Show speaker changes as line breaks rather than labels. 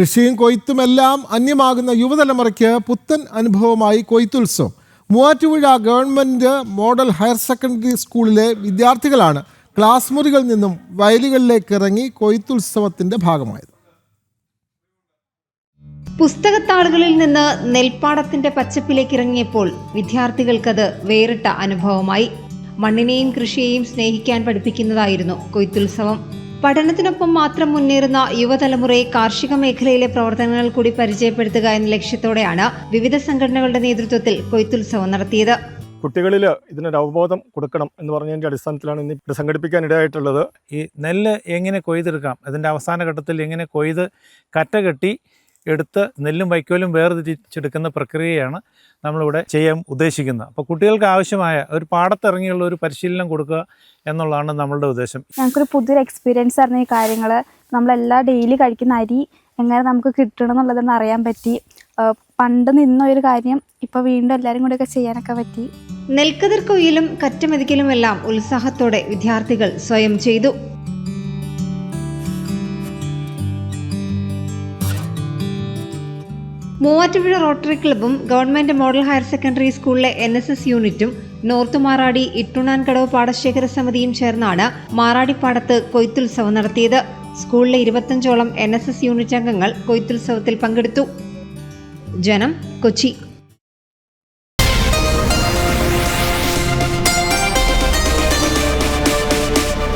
കൃഷിയും കൊയ്ത്തുമെല്ലാം അന്യമാകുന്ന യുവതലമുറയ്ക്ക് പുത്തൻ അനുഭവമായി കൊയ്ത്തുത്സവം. Muvattupuzha government model higher secondary സ്കൂളിലെ വിദ്യാർത്ഥികളാണ് ക്ലാസ് മുറികളിൽ നിന്നും വയലുകളിലേക്ക് ഇറങ്ങി കൊയ്ത്തുത്സവത്തിന്റെ ഭാഗമായത്.
പുസ്തകത്താളുകളിൽ നിന്ന് നെൽപ്പാടത്തിന്റെ പച്ചപ്പിലേക്ക് ഇറങ്ങിയപ്പോൾ വിദ്യാർത്ഥികൾക്കത് വേറിട്ട അനുഭവമായി. മണ്ണിനെയും കൃഷിയെയും സ്നേഹിക്കാൻ പഠിപ്പിക്കുന്നതായിരുന്നു കൊയ്ത്തുത്സവം. പഠനത്തിനൊപ്പം മാത്രം മുന്നേറുന്ന യുവതലമുറയെ കാർഷിക മേഖലയിലെ പ്രവർത്തനങ്ങൾ കൂടി പരിചയപ്പെടുത്തുക എന്ന ലക്ഷ്യത്തോടെയാണ് വിവിധ സംഘടനകളുടെ നേതൃത്വത്തിൽ കൊയ്ത്തുത്സവം നടത്തിയത്.
കുട്ടികളിൽ ഇതിനൊരു അവബോധം കൊടുക്കണം എന്ന് പറഞ്ഞതിന്റെ അടിസ്ഥാനത്തിലാണ് ഇന്ന് ഇവിടെ സംഘടിപ്പിക്കാൻ ഇടയായിട്ടുള്ളത്
ഈ നെല്ല് എങ്ങനെ കൊയ്തെടുക്കാം അതിന്റെ അവസാന ഘട്ടത്തിൽ എങ്ങനെ കൊയ്ത് കറ്റ കെട്ടി എടുത്ത് നെല്ലും വൈക്കോലും വേർതിരിച്ചെടുക്കുന്ന പ്രക്രിയയാണ് നമ്മളിവിടെ ചെയ്യാൻ ഉദ്ദേശിക്കുന്നത്. അപ്പോൾ കുട്ടികൾക്ക് ആവശ്യമായ ഒരു പാടത്തിറങ്ങിയുള്ള ഒരു പരിശീലനം കൊടുക്കുക എന്നുള്ളതാണ് നമ്മളുടെ ഉദ്ദേശം.
ഞങ്ങൾക്കൊരു പുതിയൊരു എക്സ്പീരിയൻസ് ആയിരുന്നു ഈ കാര്യങ്ങൾ നമ്മളെല്ലാം ഡെയിലി കഴിക്കുന്ന അരി എങ്ങനെ നമുക്ക് കിട്ടണം എന്നുള്ളതെന്ന് അറിയാൻ പറ്റി. പണ്ട് നിന്ന ഒരു കാര്യം ഇപ്പോൾ വീണ്ടും എല്ലാവരും കൂടെയൊക്കെ ചെയ്യാനൊക്കെ പറ്റി.
നെൽക്കതിർ കൊയ്യലും കറ്റമെതിക്കലുമെല്ലാം ഉത്സാഹത്തോടെ വിദ്യാർത്ഥികൾ സ്വയം ചെയ്തു. മൂവാറ്റുപുഴ റോട്ടറി ക്ലബ്ബും ഗവൺമെന്റ് മോഡൽ ഹയർ സെക്കൻഡറി സ്കൂളിലെ എൻ എസ് എസ് യൂണിറ്റും നോർത്ത് മാറാടി ഇട്ടുണാൻകടവ് പാടശേഖര സമിതിയും ചേർന്നാണ് മാറാടിപ്പാടത്ത് കൊയ്ത്തുത്സവം നടത്തിയത്. സ്കൂളിലെ ഇരുപത്തഞ്ചോളം എൻ എസ് എസ് യൂണിറ്റ് അംഗങ്ങൾ കൊയ്ത്തുത്സവത്തിൽ പങ്കെടുത്തു. ജനം കൊച്ചി.